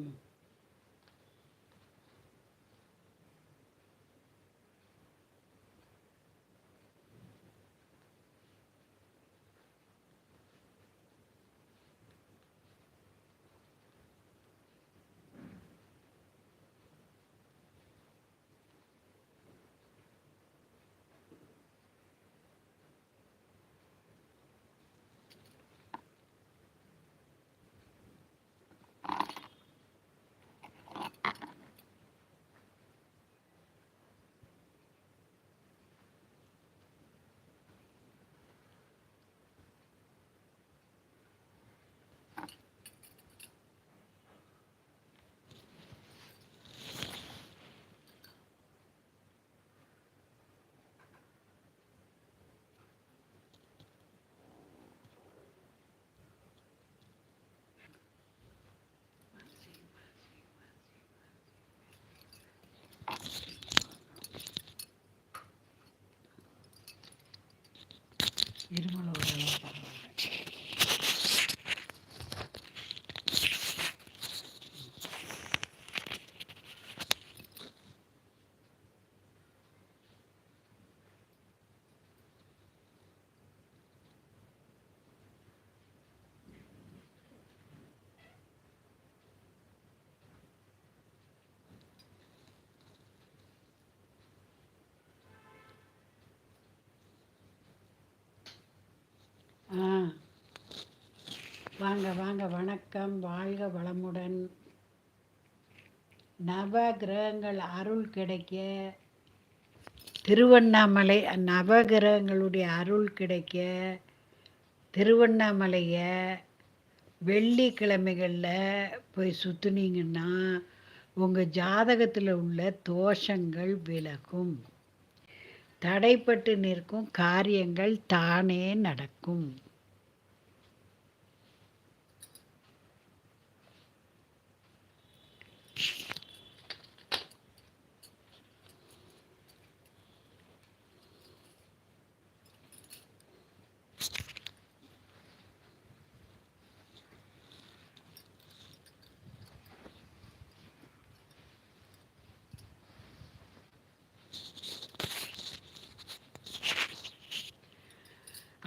Mm. இருமல் வாங்க வாங்க வணக்கம். வாழ்க வளமுடன். நவ கிரகங்கள் அருள் கிடைக்க. திருவண்ணாமலை நவகிரகங்களுடைய அருள் கிடைக்க. திருவண்ணாமலையை வெள்ளிக்கிழமைகளில் போய் சுற்றுனீங்கன்னா உங்கள் ஜாதகத்தில் உள்ள தோஷங்கள் விலகும். தடைப்பட்டு நிற்கும் காரியங்கள் தானே நடக்கும்.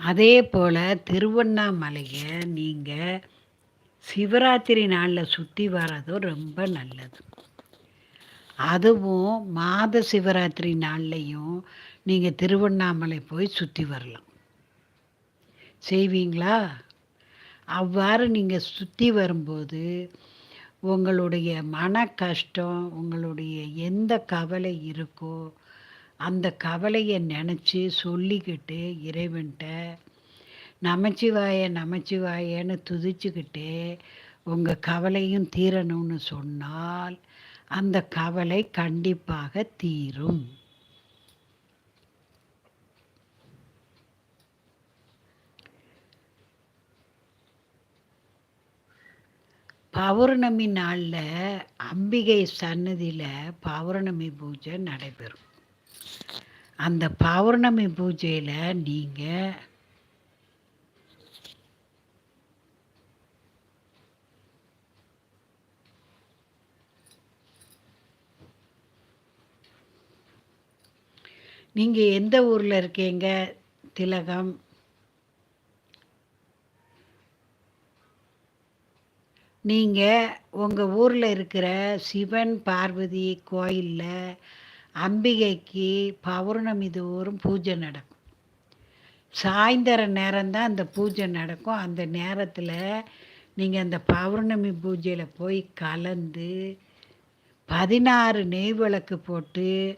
அதே போல் திருவண்ணாமலையை நீங்கள் சிவராத்திரி நாளில் சுற்றி வர்றதும் ரொம்ப நல்லது. அதுவும் மாத சிவராத்திரி நாள்லையும் நீங்கள் திருவண்ணாமலை போய் சுற்றி வரலாம். செய்வீங்களா? அவ்வாறு நீங்கள் சுற்றி வரும்போது உங்களுடைய மன கஷ்டம் உங்களுடைய எந்த கவலை இருக்கோ அந்த கவலையை நினச்சி சொல்லிக்கிட்டு இறைவன்கிட்ட நமச்சிவாய நமச்சிவாயன்னு துதிச்சுக்கிட்டு உங்கள் கவலையும் தீரணும்னு சொன்னால் அந்த கவலை கண்டிப்பாக தீரும். பௌர்ணமி நாளில் அம்பிகை சன்னதியில் பௌர்ணமி பூஜை நடைபெறும். அந்த பௌர்ணமி பூஜையில் நீங்கள் நீங்கள் எந்த ஊரில் இருக்கீங்க? திலகம். நீங்கள் உங்கள் ஊரில் இருக்கிற சிவன் பார்வதி கோயிலில் அம்பிகைக்கு பௌர்ணமி தோறும் பூஜை நடக்கும். சாயந்தர நேரம்தான் அந்த பூஜை நடக்கும். அந்த நேரத்தில் நீங்கள் அந்த பௌர்ணமி பூஜையில் போய் கலந்து பதினாறு நெய் விளக்கு போட்டு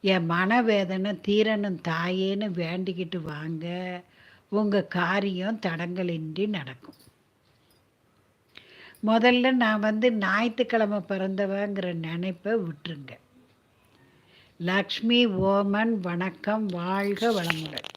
என் மனவேதனை தீரணும் தாயேன்னு வேண்டிக்கிட்டு வாங்க. உங்கள் காரியம் தடங்களின்றி நடக்கும். முதல்ல நான் வந்து ஞாயிற்றுக்கிழமை பிறந்தவங்கிற நினைப்பை விட்டுருங்க. லக்ஷ்மி ஓமன் வணக்கம் வாழ்க வளமுடன்.